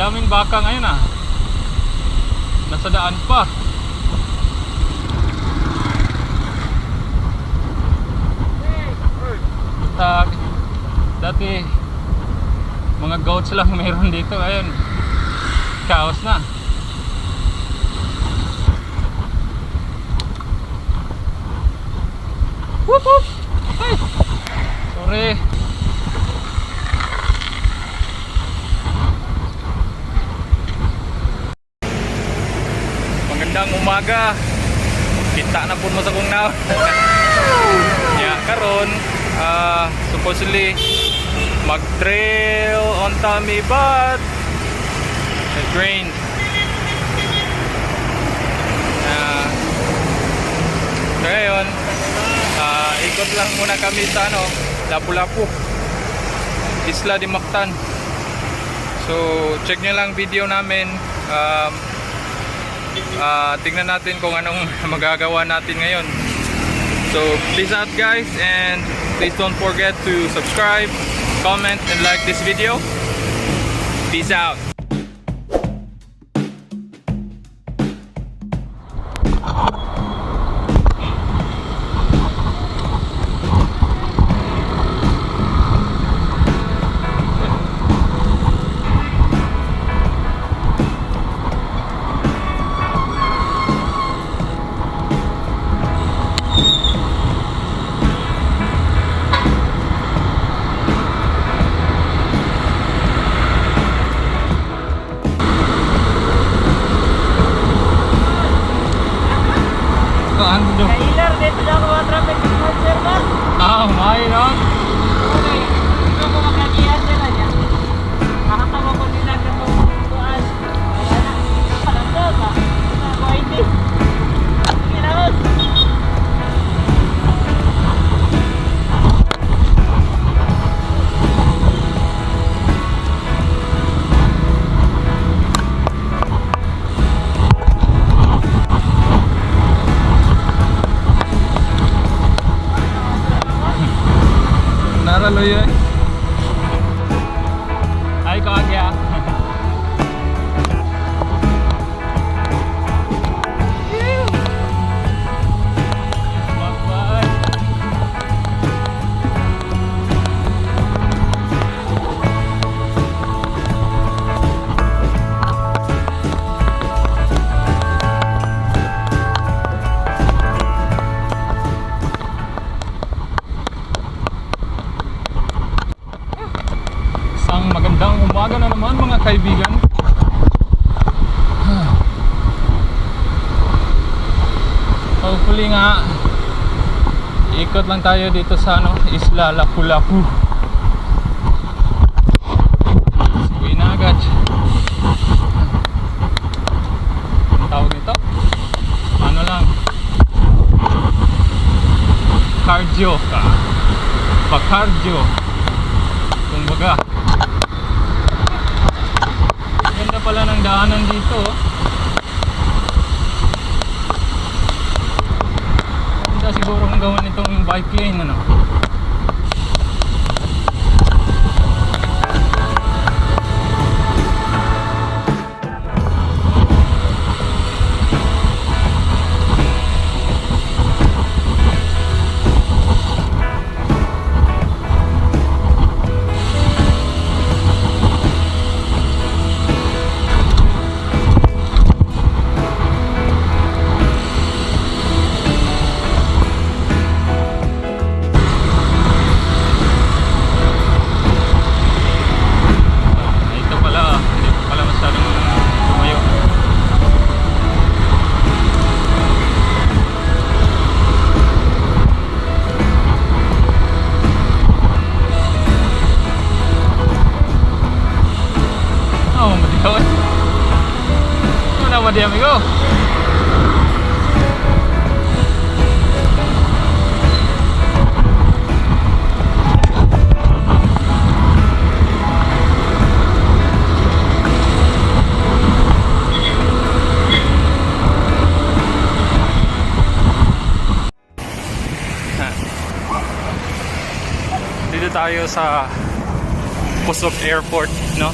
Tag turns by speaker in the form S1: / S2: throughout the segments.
S1: daming baka ngayon ah. Nasa daan pa. Basta, dati, mga goats lang meron dito. Ayun, chaos na. Whoop whoop! Ay! Sorry. Umaga. Kita na po mo sa kong now. yeah, karon ah supposedly mag-trail on Tommy but it rained. Ah, ngayon, ah ikot lang muna kami sa ano, Lapu-Lapu. Isla de Mactan. So, check nyo lang video namin. Um, Ah, tingnan natin kung anong magagawa natin ngayon. So, peace out guys and please don't forget to subscribe, comment and like this video. Peace out. Naralo yun. Ay, kagya. Hopefully nga ikot lang tayo dito sa ano, Isla Lapu-Lapu. Uwi na. Ang tawag nito? Ano lang? Cardio ka. Pa-cardio. Kumbaga. Ganda pala ng daanan dito. oh. Ganda siguro kung gawin itong bike lane ano. Madiyaw, amigo? Dito tayo sa Pusok Airport, no?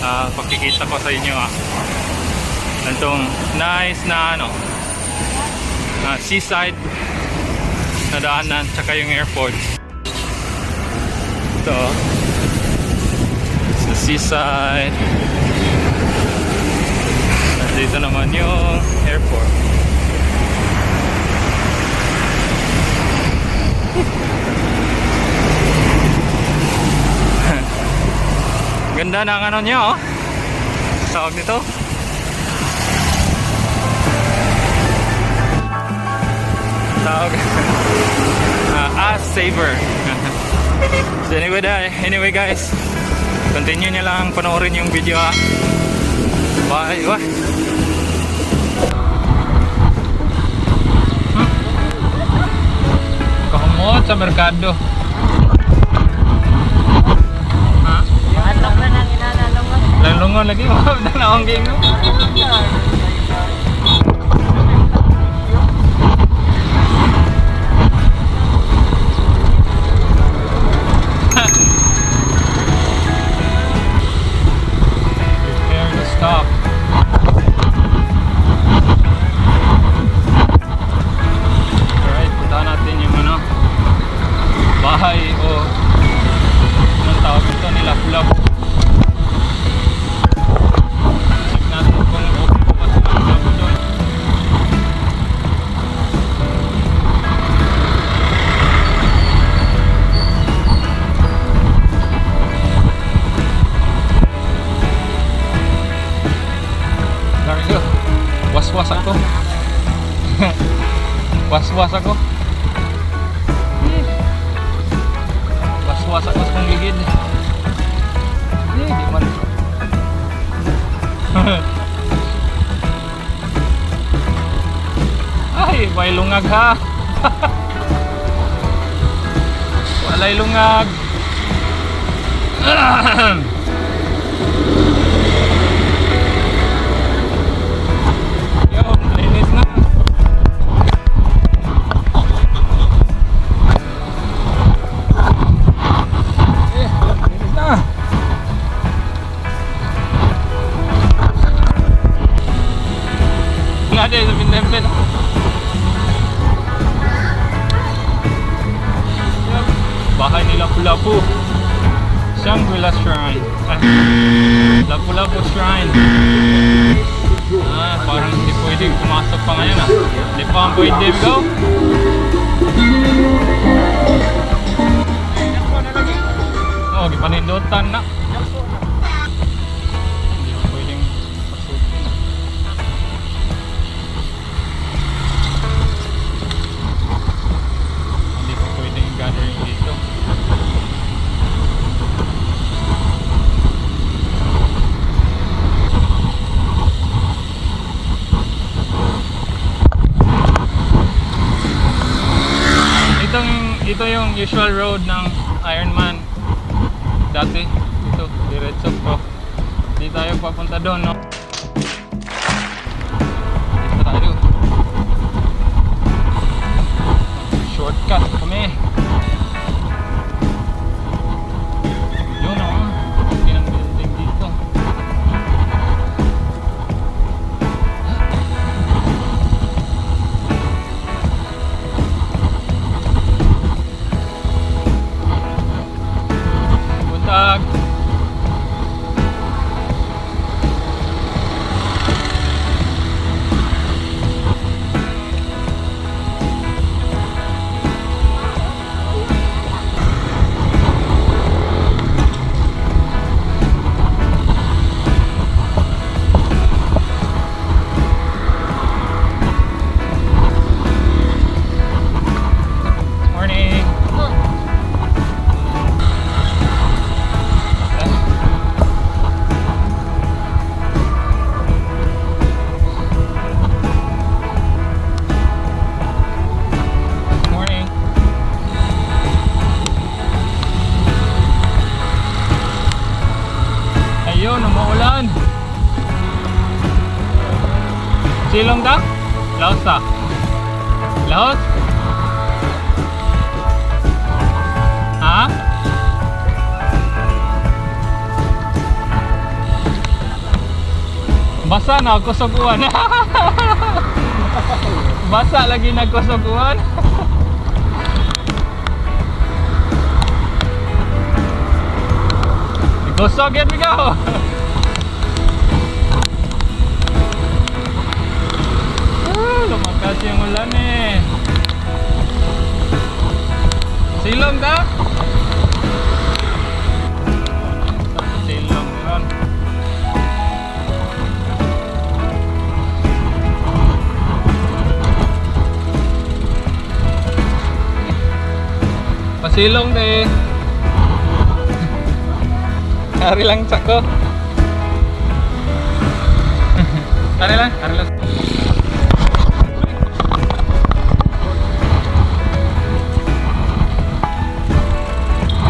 S1: ah, pakikita ko sa inyo ah. Itong nice na ano, na seaside na daanan tsaka yung airport. Ito. Sa seaside. At dito naman yung airport. Ganda ng ano niya oh. Tawag nito. Tawag. Ah, ass saver. so anyway, da- anyway guys, continue nyo lang panoorin yung video ha. Bye. Bye. Hmm? Kakumot sa merkado. Lalungon lagi mo. Danaong game no? Ako. was-was ako. Was-was ako sa kong gigid. Eh, di man. Ay, may lungag ha. Walay lungag. Yo, di panindutan na. Hindi pa pwedeng pasukin. Hindi pa pwedeng gathering dito. Itong ito yung usual road ng Ayun, umuulan. Silong ta? Laos ta? Laos? Ha? basa na kusuguan. basa lagi nagkusuguan. Kusog yan bigaw. Ah, lumakas yung ulan eh. Silong ta? Silong yun. Pasilong de. Hari lang cakko. Hari lang, hari lang.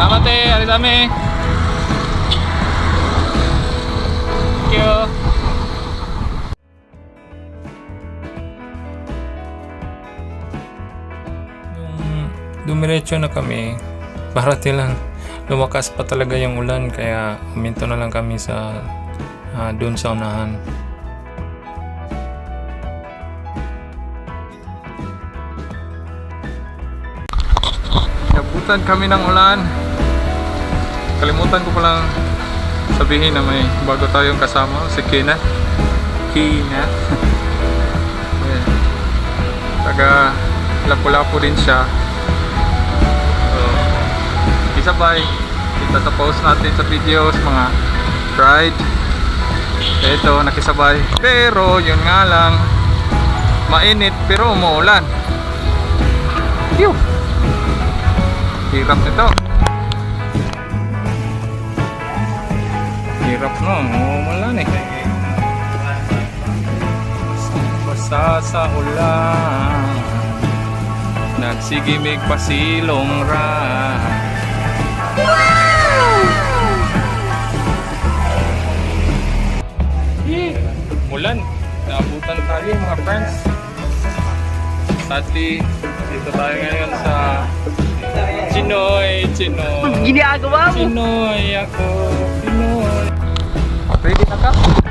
S1: Namate, eh, hari sami. Thank you. dumiretso na kami. Parating lang lumakas pa talaga yung ulan kaya huminto na lang kami sa ah, doon sa unahan. Nabutan kami ng ulan. Kalimutan ko palang sabihin na may bago tayong kasama, si Kina. Kina. Taga Lapu-Lapu din siya. So, isabay. Kita sa post natin sa videos, mga ride. Ito, nakisabay. Pero, yun nga lang, mainit pero umuulan. Phew! Hirap nito. Hirap no, umuulan eh. Basta sa ulan Nagsigimig pasilong ra naabutan tayo mga friends Sadly, dito tayo ngayon sa Chinoy, Chinoy
S2: Ginagawa mo.
S1: Pinoy ako, Pinoy. Ready na ka?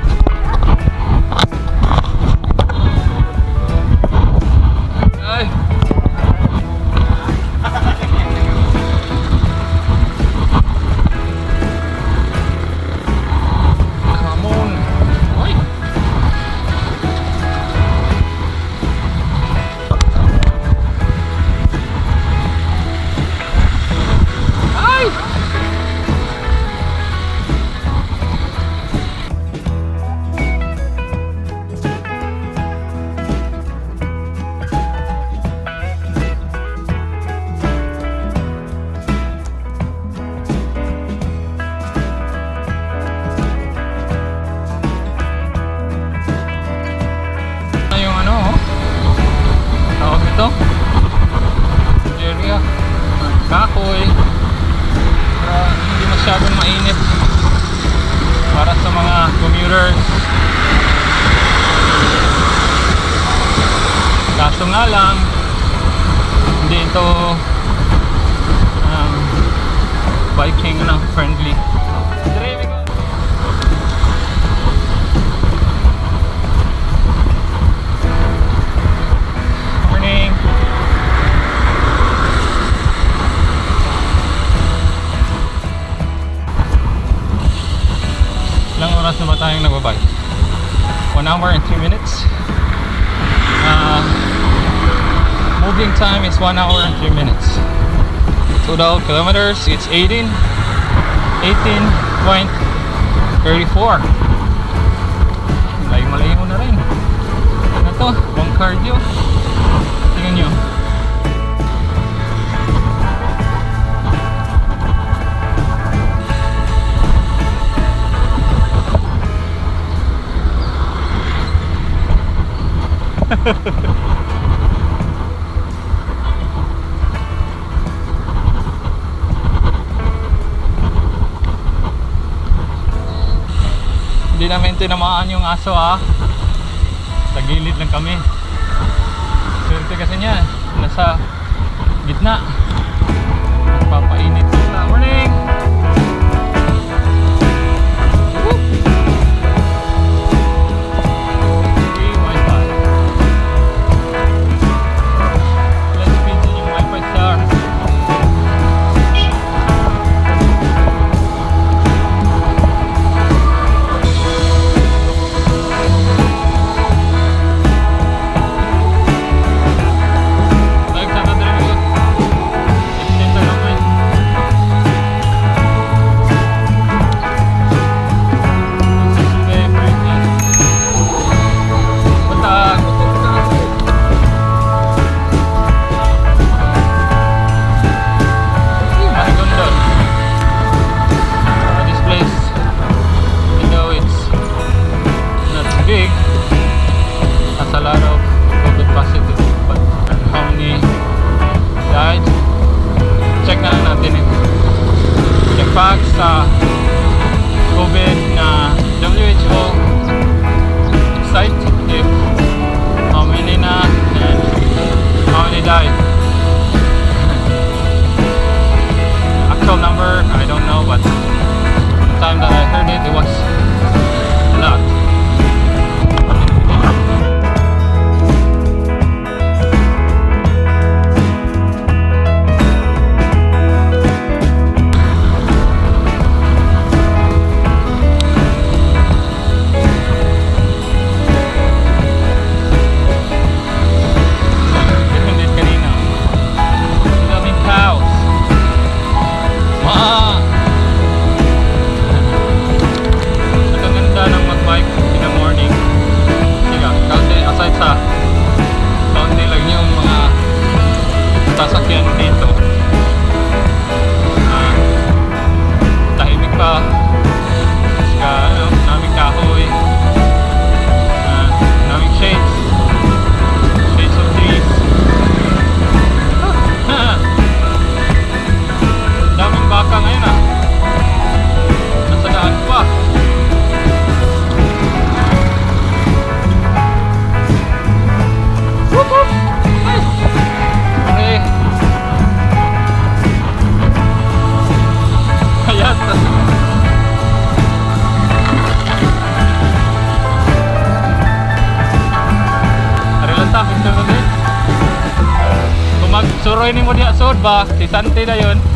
S1: Kahoy. Para hindi masyadong mainit. Para sa mga commuters. Kaso nga lang, hindi ito um, biking ano, friendly. Oras na ba tayong nagbabike? 1 hour and 2 minutes. Uh, moving time is 1 hour and 3 minutes. Total kilometers, it's 18 18.34 Malayo-malayo na rin. Ano to? Pang cardio. Tingnan nyo. Hindi namin tinamaan yung aso ha. Sa gilid lang kami. Swerte kasi niya. Nasa gitna. Papainit ba? Si Santi na yun.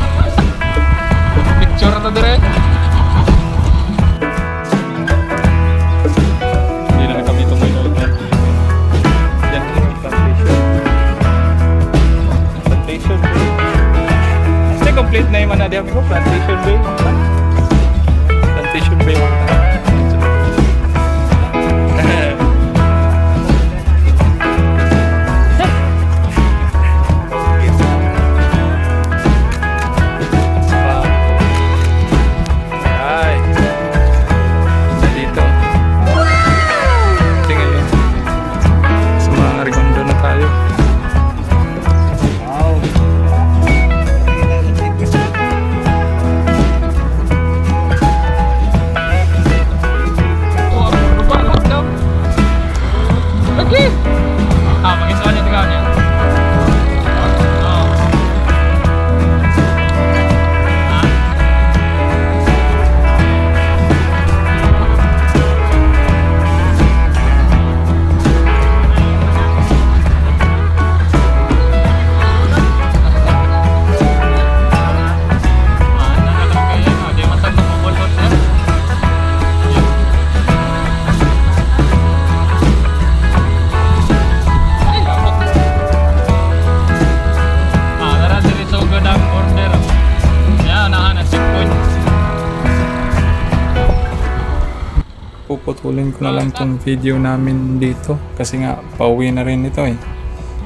S1: Puputulin ko na lang tong video namin dito kasi nga pauwi na rin ito eh.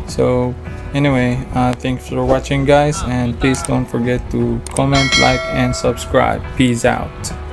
S1: So, anyway, uh, thanks for watching guys and please don't forget to comment, like, and subscribe. Peace out.